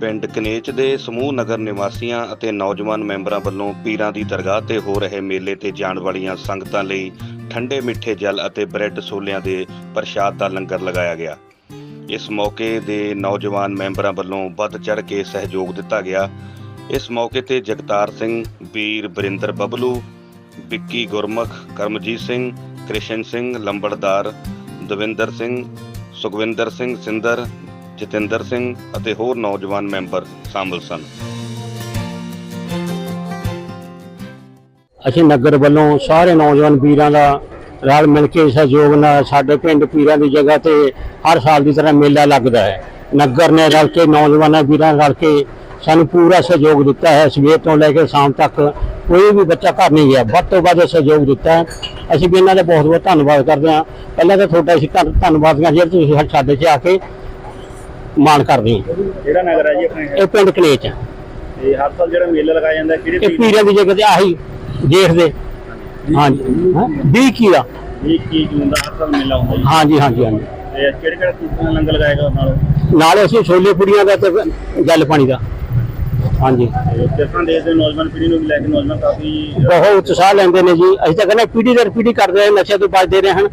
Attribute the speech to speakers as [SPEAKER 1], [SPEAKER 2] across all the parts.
[SPEAKER 1] ਪਿੰਡ ਕਨੇਚ ਦੇ ਸਮੂਹ ਨਗਰ ਨਿਵਾਸੀਆਂ ਅਤੇ ਨੌਜਵਾਨ ਮੈਂਬਰਾਂ ਵੱਲੋਂ ਪੀਰਾਂ ਦੀ ਦਰਗਾਹ ਤੇ ਹੋ ਰਹੇ ਮੇਲੇ ਤੇ ਜਾਣ ਵਾਲੀਆਂ ਸੰਗਤਾਂ ਲਈ ਠੰਡੇ ਮਿੱਠੇ ਜਲ ਅਤੇ ਬ੍ਰੈਡ ਸੋਲਿਆਂ ਦੇ ਪ੍ਰਸ਼ਾਦ ਦਾ ਲੰਗਰ ਲਗਾਇਆ ਗਿਆ। ਇਸ ਮੌਕੇ ਦੇ ਨੌਜਵਾਨ ਮੈਂਬਰਾਂ ਵੱਲੋਂ ਵੱਧ ਚੜ੍ਹ ਕੇ ਸਹਿਯੋਗ ਦਿੱਤਾ ਗਿਆ। ਇਸ ਮੌਕੇ ਤੇ ਜਗਤਾਰ ਸਿੰਘ, ਵੀਰ ਬਰਿੰਦਰ ਬਬਲੂ, ਵਿੱਕੀ ਗੁਰਮੁਖ, ਕਰਮਜੀਤ ਸਿੰਘ, ਕ੍ਰਿਸ਼ਨ ਸਿੰਘ, ਲੰਬੜਦਾਰ, ਦਵਿੰਦਰ ਸਿੰਘ, ਸੁਖਵਿੰਦਰ ਸਿੰਘ ਸਿੰਦਰ ਜਤਿੰਦਰ ਸਿੰਘ ਅਤੇ ਹੋਰ ਨੌਜਵਾਨ ਮੈਂਬਰ ਸ਼ਾਮਲ ਸਨ।
[SPEAKER 2] ਅਸੀਂ ਨਗਰ ਵੱਲੋਂ ਸਾਰੇ ਨੌਜਵਾਨ ਵੀਰਾਂ ਦਾ ਰਲ ਮਿਲ ਕੇ ਸਹਿਯੋਗ ਨਾਲ ਸਾਡੇ ਪਿੰਡ ਪੀਰਾਂ ਦੀ ਜਗ੍ਹਾ ਤੇ ਹਰ ਸਾਲ ਦੀ ਤਰ੍ਹਾਂ ਮੇਲਾ ਲੱਗਦਾ ਹੈ। ਨਗਰ ਨੇ ਰਲ ਕੇ ਨੌਜਵਾਨਾਂ ਵੀਰਾਂ ਰਲ ਕੇ ਸਾਨੂੰ ਪੂਰਾ ਸਹਿਯੋਗ ਦਿੱਤਾ ਹੈ। ਸਵੇਰ ਤੋਂ ਲੈ ਕੇ ਸ਼ਾਮ ਤੱਕ ਕੋਈ ਵੀ ਬੱਚਾ ਘਰ ਨਹੀਂ ਗਿਆ। ਵੱਧ ਤੋਂ ਵੱਧ ਸਹਿਯੋਗ ਦਿੱਤਾ ਹੈ। ਅਸੀਂ ਵੀ ਇਹਨਾਂ ਦਾ ਬਹੁਤ ਬਹੁਤ ਧੰਨਵਾਦ ਕਰਦੇ ਹਾਂ। ਪਹਿਲਾਂ ਤਾਂ ਤੁਹਾਡਾ ਅਸੀਂ ਧੰਨਵਾਦ ਕਰਦੇ ਹਾਂ। ਜਿਹੜੇ ਤੁਸੀਂ ਸਾਡੇ 'ਚ ਆ ਕੇ ਮਾਣ ਕਰਦੇ ਹਾਂ।
[SPEAKER 3] ਕਿਹੜਾ ਨਗਰ ਹੈ ਜੀ ਆਪਣੇ
[SPEAKER 2] ਇਹ ਪਿੰਡ ਕਲੇਚ ਹੈ।
[SPEAKER 3] ਤੇ ਹਰ ਸਾਲ ਜਿਹੜਾ ਮੇਲਾ ਲਗਾਇਆ ਜਾਂਦਾ ਕਿਹੜੇ
[SPEAKER 2] ਇਹ ਪੀਰਾਂ ਦੀ ਜਗ੍ਹਾ ਤੇ ਆਹੀ ਦੇਖਦੇ ਹਾਂਜੀ। ਹਾਂ? 20 ਕੀੜਾ
[SPEAKER 3] ਨੂੰ 21 ਜੂਨ ਦਾ ਹਰ ਸਾਲ ਮੇਲਾ ਹੁੰਦਾ ਜੀ।
[SPEAKER 2] ਹਾਂਜੀ ਹਾਂਜੀ ਹਾਂਜੀ।
[SPEAKER 3] ਤੇ ਕਿਹੜੇ ਕਿਹੜੇ ਨਾਲ ਲੰਗਰ ਲਗਾਏਗਾ ਨਾਲ?
[SPEAKER 2] ਨਾਲੇ ਅਸੀਂ ਛੋਲੇ ਪੁੜੀਆਂ ਦਾ ਤੇ ਜਲ ਪਾਣੀ ਦਾ। ਹਾਂਜੀ।
[SPEAKER 3] ਤੇ ਕਿਸ ਤਰ੍ਹਾਂ ਦੇਖਦੇ ਹੋ ਨੌਜਵਾਨ ਪੀੜ੍ਹੀ ਨੂੰ ਵੀ ਲੈ ਕੇ ਨੌਜਵਾਨ ਕਾਫੀ
[SPEAKER 2] ਬਹੁਤ ਉਤਸ਼ਾਹ ਲੈਂਦੇ ਨੇ ਜੀ। ਅਸੀਂ ਤਾਂ ਕਹਿੰਦੇ ਪੀੜੀ ਦਰ ਪੀੜੀ ਕਰਦੇ ਰਹੇ ਨਸ਼ੇ ਤੋਂ ਬਚਦੇ ਰਹੇ ਹਨ।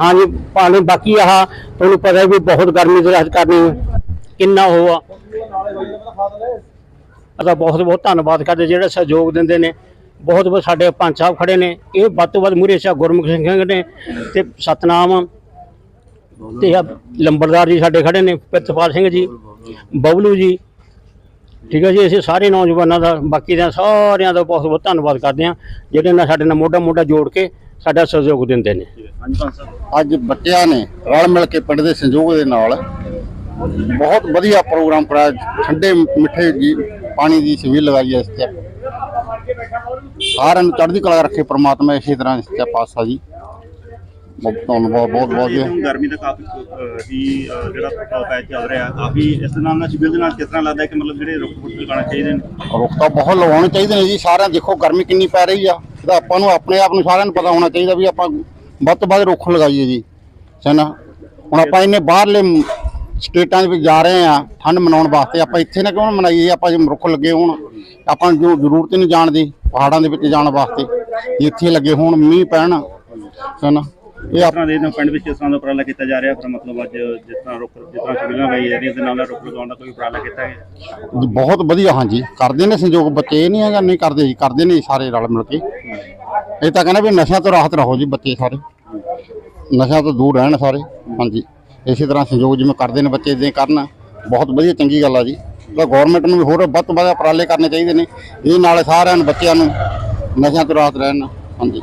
[SPEAKER 2] ਹਾਂਜੀ ਪਾਣੀ ਬਾਕੀ ਆਹ ਤੁਹਾਨੂੰ ਪਤਾ ਵੀ ਬਹੁਤ ਗਰਮੀ ਦੇ ਰਾਤ ਕਰਨੀ ਹੈ। ਕਿੰਨਾ ਹੋਆ ਅਦਾ ਬਹੁਤ ਬਹੁਤ ਧੰਨਵਾਦ ਕਰਦੇ ਜਿਹੜੇ ਸਹਿਯੋਗ ਦਿੰਦੇ ਨੇ। ਬਹੁਤ ਬਹੁਤ ਸਾਡੇ ਪੰਜ ਸਾਹਿਬ ਖੜੇ ਨੇ। ਇਹ ਵੱਧ ਤੋਂ ਵੱਧ ਮੂਰੇ ਸਾਹਿਬ ਗੁਰਮੁਖ ਸਿੰਘ ਨੇ ਤੇ ਸਤਨਾਮ ਤੇ ਆਹ ਲੰਬੜਦਾਰ ਜੀ ਸਾਡੇ ਖੜੇ ਨੇ ਪ੍ਰਿਤਪਾਲ ਸਿੰਘ ਜੀ, ਬਬਲੂ ਜੀ। ਠੀਕ ਹੈ ਜੀ, ਅਸੀਂ ਸਾਰੇ ਨੌਜਵਾਨਾਂ ਦਾ ਬਾਕੀ ਦੇ ਸਾਰਿਆਂ ਦਾ ਬਹੁਤ ਬਹੁਤ ਧੰਨਵਾਦ ਕਰਦੇ ਹਾਂ। ਜਿਹੜੇ ਨਾਲ ਸਾਡੇ ਨਾਲ ਮੋਢਾ ਮੋਢਾ ਜੋੜ ਕੇ ਸਾਡਾ ਸਹਿਯੋਗ ਦਿੰਦੇ ਨੇ।
[SPEAKER 4] ਅੱਜ ਬੱਚਿਆਂ ਨੇ ਰਲ ਮਿਲ ਕੇ ਪਿੰਡ ਦੇ ਸੰਯੋਗ ਦੇ ਨਾਲ ਬਹੁਤ ਵਧੀਆ ਪ੍ਰੋਗਰਾਮ ਕਰਾਇਆ। ਠੰਡੇ ਮਿੱਠੇ ਜੀ ਪਾਣੀ ਦੀ ਛਬੀਲ ਲਗਾਈ ਹੈ ਇਸ ਤੇ। ਸਾਰਿਆਂ ਨੂੰ ਚੜ੍ਹਦੀ ਕਲਾ ਰੱਖੇ ਪ੍ਰਮਾਤਮਾ ਇਸੇ ਤਰ੍ਹਾਂ ਇਸ ਤੇ ਪਾਸਾ ਜੀ। ਬਹੁਤ ਧੰਨਵਾਦ ਬਹੁਤ ਬਹੁਤ
[SPEAKER 3] ਹੁਣ ਗਰਮੀ ਦਾ ਕਾਫੀ ਹੀ ਜਿਹੜਾ ਪ੍ਰਭਾਵ ਪੈ ਚੱਲ ਰਿਹਾ। ਕਾਫੀ ਇਸ ਦੇ ਨਾਲ ਨਾਲ ਸ਼ਿਬਿਰ ਦੇ ਨਾਲ ਕਿਸ ਤਰ੍ਹਾਂ ਲੱਗਦਾ ਹੈ ਕਿ ਮਤਲਬ ਜਿਹੜੇ ਰੁੱਖ ਲਗਾਉਣੇ ਚਾਹੀਦੇ ਨੇ?
[SPEAKER 4] ਰੁੱਖ ਤਾਂ ਬਹੁਤ ਲਗਾਉਣੇ ਚਾਹੀਦੇ ਨੇ ਜੀ। ਸਾਰਿਆਂ ਦੇਖੋ ਗਰਮੀ ਕਿੰਨੀ ਪੈ ਰਹੀ ਆ। ਇਹਦਾ ਆਪਾਂ ਨੂੰ ਆਪਣੇ ਆਪ ਨੂੰ ਸਾਰਿਆਂ ਨੂੰ ਪਤਾ ਹੋਣਾ ਚਾਹੀਦਾ ਵੀ ਆਪਾਂ ਵੱਧ ਤੋਂ ਵੱਧ ਰੁੱਖ ਲਗਾਈਏ ਜੀ, ਹੈ ਹੁਣ ਆਪਾਂ ਇੰਨੇ ਬਾਹਰਲੇ ਸਟੇਟਾਂ ਦੇ ਵਿੱਚ ਜਾ ਰਹੇ ਆ ਠੰਡ ਮਨਾਉਣ ਵਾਸਤੇ, ਆਪਾਂ ਇੱਥੇ ਨਾ ਕਿਉਂ ਮਨਾਈਏ, ਆਪਾਂ ਜੇ ਰੁੱਖ ਲੱਗੇ ਹੋਣ, ਆਪਾਂ ਨੂੰ ਜੋ ਜ਼ਰੂਰਤ ਨਹੀਂ ਜਾਣ ਦੀ, ਪਹਾੜਾਂ ਦੇ ਵਿੱਚ ਜਾਣ ਵਾਸਤੇ ਇੱਥੇ ਲੱਗੇ ਹੋਣ, ਮੀਂਹ ਪੈਣ, ਹੈ ਨਾ? ਇਹ
[SPEAKER 3] ਇਸ ਤਰ੍ਹਾਂ ਦੇ ਪਿੰਡ ਵਿੱਚ ਇਸ ਤਰ੍ਹਾਂ ਦਾ ਉਪਰਾਲਾ ਕੀਤਾ ਜਾ ਰਿਹਾ ਫਿਰ ਮਤਲਬ ਅੱਜ ਜਿਸ ਤਰ੍ਹਾਂ ਰੁੱਖ ਜਿਸ ਤਰ੍ਹਾਂ ਸ਼ਿਬਿਰਾਂ ਲਗਾਈ ਜਾ ਰਹੀਆਂ ਇਸ ਦੇ ਨਾਲ ਨਾਲ ਰੁੱਖ ਲਗਾਉਣ ਦਾ ਕੋਈ ਉਪਰਾਲਾ ਕੀਤਾ ਗਿਆ?
[SPEAKER 4] ਬਹੁਤ ਵਧੀਆ ਹਾਂਜੀ। ਕਰਦੇ ਨੇ ਸੰਯੋਗ ਬੱਚੇ ਇਹ ਨਹੀਂ ਹੈਗਾ ਨਹੀਂ ਕਰਦੇ ਜੀ ਕਰਦੇ ਨੇ ਜੀ ਸਾਰੇ ਰਲ ਮਿਲ ਕੇ। ਇਹ ਤਾਂ ਕਹਿੰਦਾ ਵੀ ਨਸ਼ਿਆਂ ਤੋਂ ਰਾਹਤ ਰਹੋ ਜੀ ਬੱਚੇ ਸਾਰੇ। ਨਸ਼ਿਆਂ ਤੋਂ ਦੂਰ ਰਹਿਣ ਸਾਰੇ ਹਾਂਜੀ। ਇਸੇ ਤਰ੍ਹਾਂ ਸੰਯੋਗ ਜਿਵੇਂ ਕਰਦੇ ਨੇ ਬੱਚੇ ਇਦਾਂ ਕਰਨ। ਬਹੁਤ ਵਧੀਆ ਚੰਗੀ ਗੱਲ ਆ ਜੀ। ਤਾਂ ਗਵਰਨਮੈਂਟ ਨੂੰ ਵੀ ਹੋਰ ਵੱਧ ਤੋਂ ਵੱਧ ਉਪਰਾਲੇ ਕਰਨੇ ਚਾਹੀਦੇ ਨੇ। ਇਹ ਨਾਲ ਸਾਰਿਆਂ ਨੂੰ ਬੱਚਿਆਂ ਨੂੰ ਨਸ਼ਿਆਂ ਤੋਂ ਰਾਹਤ ਰਹਿਣ ਹਾਂਜੀ।